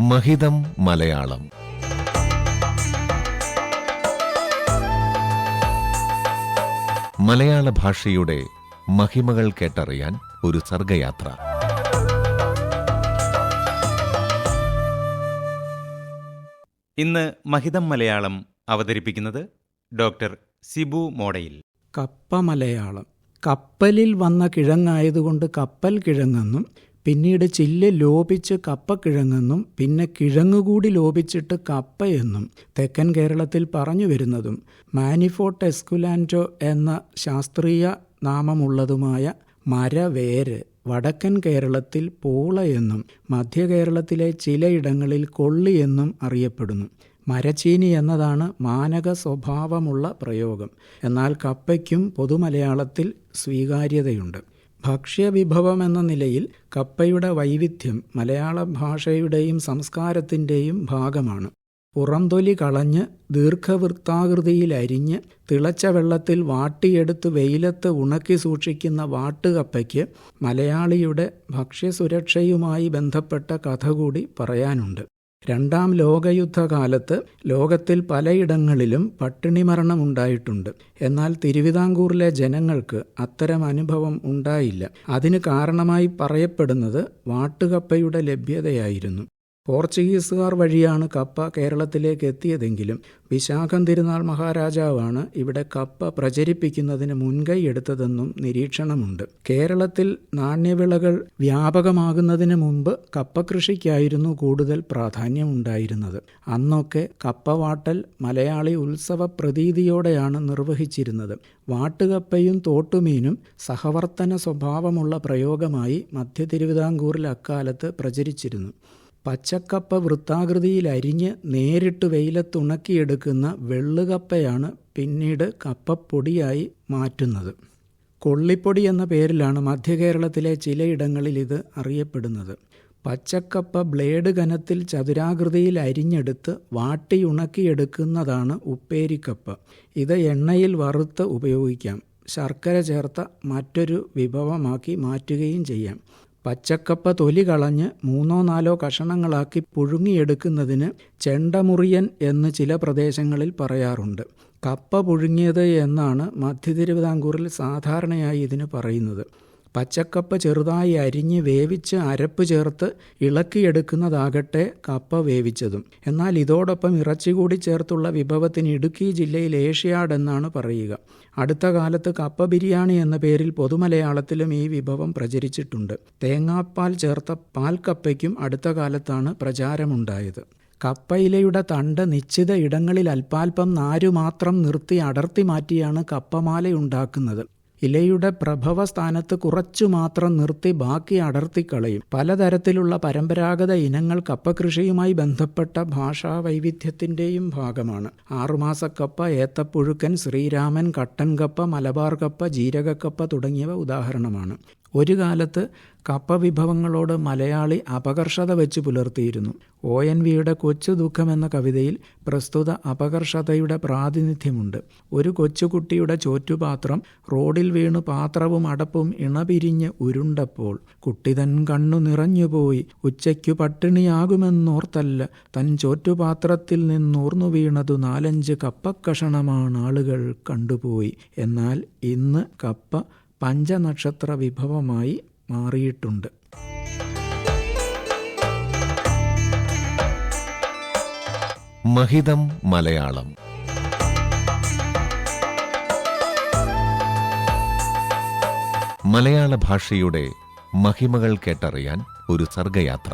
മഹിതം മലയാളം. മലയാള ഭാഷയുടെ മഹിമകൾ കേട്ടറിയാൻ ഒരു സർഗയാത്ര. ഇന്ന് മഹിതം മലയാളം അവതരിപ്പിക്കുന്നത് ഡോക്ടർ സിബു മോഡയിൽ. കപ്പ മലയാളം. കപ്പലിൽ വന്ന കിഴങ്ങായതുകൊണ്ട് കപ്പൽ കിഴങ്ങെന്നും പിന്നീട് ചില്ല് ലോപിച്ച് കപ്പക്കിഴങ്ങെന്നും പിന്നെ കിഴങ്ങുകൂടി ലോപിച്ചിട്ട് കപ്പയെന്നും തെക്കൻ കേരളത്തിൽ പറഞ്ഞു വരുന്നതും മാനിഫോട്ട് എന്ന ശാസ്ത്രീയ നാമമുള്ളതുമായ മരവേര് വടക്കൻ കേരളത്തിൽ പൂള എന്നും മധ്യ കേരളത്തിലെ ചിലയിടങ്ങളിൽ കൊള്ളി എന്നും അറിയപ്പെടുന്നു. മരച്ചീനി എന്നതാണ് മാനക സ്വഭാവമുള്ള പ്രയോഗം. എന്നാൽ കപ്പയ്ക്കും പൊതുമലയാളത്തിൽ സ്വീകാര്യതയുണ്ട്. ഭക്ഷ്യവിഭവം എന്ന നിലയിൽ കപ്പയുടെ വൈവിധ്യം മലയാള ഭാഷയുടെയും സംസ്കാരത്തിന്റെയും ഭാഗമാണ്. പുറംതൊലി കളഞ്ഞ് ദീർഘവൃത്താകൃതിയിൽ അരിഞ്ഞ് തിളച്ച വെള്ളത്തിൽ വാട്ടിയെടുത്ത് വെയിലത്ത് ഉണക്കി സൂക്ഷിക്കുന്ന വാട്ടുകപ്പയ്ക്ക് മലയാളിയുടെ ഭക്ഷ്യസുരക്ഷയുമായി ബന്ധപ്പെട്ട കഥ കൂടി പറയാനുണ്ട്. രണ്ടാം ലോകയുദ്ധകാലത്ത് ലോകത്തിൽ പലയിടങ്ങളിലും പട്ടിണി മരണം ഉണ്ടായിട്ടുണ്ട് എന്നാൽ തിരുവിതാംകൂറിലെ ജനങ്ങൾക്ക് അത്തരം അനുഭവം ഉണ്ടായില്ല. അതിന് കാരണമായി പറയപ്പെടുന്നത് വാട്ടുകപ്പയുടെ ലഭ്യതയായിരുന്നു. പോർച്ചുഗീസുകാർ വഴിയാണ് കപ്പ കേരളത്തിലേക്ക് എത്തിയതെങ്കിലും വിശാഖം തിരുനാൾ മഹാരാജാവാണ് ഇവിടെ കപ്പ പ്രചരിപ്പിക്കുന്നതിന് മുൻകൈ എടുത്തതെന്നും നിരീക്ഷണമുണ്ട്. കേരളത്തിൽ നാണ്യവിളകൾ വ്യാപകമാകുന്നതിന് മുമ്പ് കപ്പകൃഷിക്കായിരുന്നു കൂടുതൽ പ്രാധാന്യമുണ്ടായിരുന്നത്. അന്നൊക്കെ കപ്പവാട്ടൽ മലയാളി ഉത്സവ പ്രതീതിയോടെയാണ് നിർവഹിച്ചിരുന്നത്. വാട്ടുകപ്പയും തോട്ടുമീനും സഹവർത്തന സ്വഭാവമുള്ള പ്രയോഗമായി മധ്യ തിരുവിതാംകൂറിൽ അക്കാലത്ത് പ്രചരിച്ചിരുന്നു. പച്ചക്കപ്പ വൃത്താകൃതിയിൽ അരിഞ്ഞ് നേരിട്ട് വെയിലത്തുണക്കിയെടുക്കുന്ന വെള്ളുകപ്പയാണ് പിന്നീട് കപ്പപ്പൊടിയായി മാറ്റുന്നത്. കൊള്ളിപ്പൊടി എന്ന പേരിലാണ് മധ്യകേരളത്തിലെ ചിലയിടങ്ങളിൽ ഇത് അറിയപ്പെടുന്നത്. പച്ചക്കപ്പ ബ്ലേഡ് കനത്തിൽ ചതുരാകൃതിയിൽ അരിഞ്ഞെടുത്ത് വാട്ടിയുണക്കിയെടുക്കുന്നതാണ് ഉപ്പേരിക്കപ്പ. ഇത് എണ്ണയിൽ വറുത്ത് ഉപയോഗിക്കാം. ശർക്കര ചേർത്ത മറ്റൊരു വിഭവമാക്കി മാറ്റുകയും ചെയ്യാം. പച്ചക്കപ്പ തൊലി കളഞ്ഞ് മൂന്നോ നാലോ കഷണങ്ങളാക്കി പുഴുങ്ങിയെടുക്കുന്നതിന് ചെണ്ടമുറിയൻ എന്ന് ചില പ്രദേശങ്ങളിൽ പറയാറുണ്ട്. കപ്പ പുഴുങ്ങിയത് എന്നാണ് മധ്യ തിരുവിതാംകൂറിൽ സാധാരണയായി ഇതിന് പറയുന്നത്. പച്ചക്കപ്പ ചെറുതായി അരിഞ്ഞ് വേവിച്ച് അരപ്പ് ചേർത്ത് ഇളക്കിയെടുക്കുന്നതാകട്ടെ കപ്പ വേവിച്ചതും. എന്നാൽ ഇതോടൊപ്പം ഇറച്ചി കൂടി ചേർത്തുള്ള വിഭവത്തിന് ഇടുക്കി ജില്ലയിൽ ഏഷ്യാഡ് എന്നാണ് പറയുക. അടുത്ത കാലത്ത് കപ്പ ബിരിയാണി എന്ന പേരിൽ പൊതുമലയാളത്തിലും ഈ വിഭവം പ്രചരിച്ചിട്ടുണ്ട്. തേങ്ങാപ്പാൽ ചേർത്ത പാൽക്കപ്പയ്ക്കും അടുത്ത കാലത്താണ് പ്രചാരമുണ്ടായത്. കപ്പയിലയുടെ തണ്ട് നിശ്ചിത ഇടങ്ങളിൽ അല്പാൽപം നാരു മാത്രം നിർത്തി അടർത്തി മാറ്റിയാണ് കപ്പമാലയുണ്ടാക്കുന്നത്. ഇലയുടെ പ്രഭവ സ്ഥാനത്ത് കുറച്ചു മാത്രം നിർത്തി ബാക്കി അടർത്തിക്കളയും. പലതരത്തിലുള്ള പരമ്പരാഗത ഇനങ്ങൾ കപ്പകൃഷിയുമായി ബന്ധപ്പെട്ട ഭാഷാ വൈവിധ്യത്തിന്റെയും ഭാഗമാണ്. ആറുമാസക്കപ്പ ഏത്തപ്പുഴുക്കൻ ശ്രീരാമൻ കട്ടൻകപ്പ മലബാർ കപ്പ ജീരകക്കപ്പ തുടങ്ങിയവ ഉദാഹരണമാണ്. ഒരു കാലത്ത് കപ്പ വിഭവങ്ങളോട് മലയാളി അപകർഷത വെച്ച് പുലർത്തിയിരുന്നു. ഒ. എൻ. വിയുടെ കൊച്ചു ദുഃഖം എന്ന കവിതയിൽ പ്രസ്തുത അപകർഷതയുടെ പ്രാതിനിധ്യമുണ്ട്. ഒരു കൊച്ചുകുട്ടിയുടെ ചോറ്റുപാത്രം റോഡിൽ വീണു പാത്രവും അടപ്പും ഇണപിരിഞ്ഞ് ഉരുണ്ടപ്പോൾ കുട്ടിതൻ കണ്ണു നിറഞ്ഞുപോയി. ഉച്ചയ്ക്കു പട്ടിണിയാകുമെന്നോർത്തല്ല തൻ ചോറ്റുപാത്രത്തിൽ നിന്നൂർന്നു വീണതു നാലഞ്ച് കപ്പക്കഷണമാണ് ആളുകൾ കണ്ടുപോയി. എന്നാൽ ഇന്ന് കപ്പ പഞ്ചനക്ഷത്ര വിഭവമായി മാറിയിട്ടുണ്ട്. മഹിതം മലയാളം. മലയാള ഭാഷയുടെ മഹിമകൾ കേട്ടറിയാൻ ഒരു സർഗയാത്ര.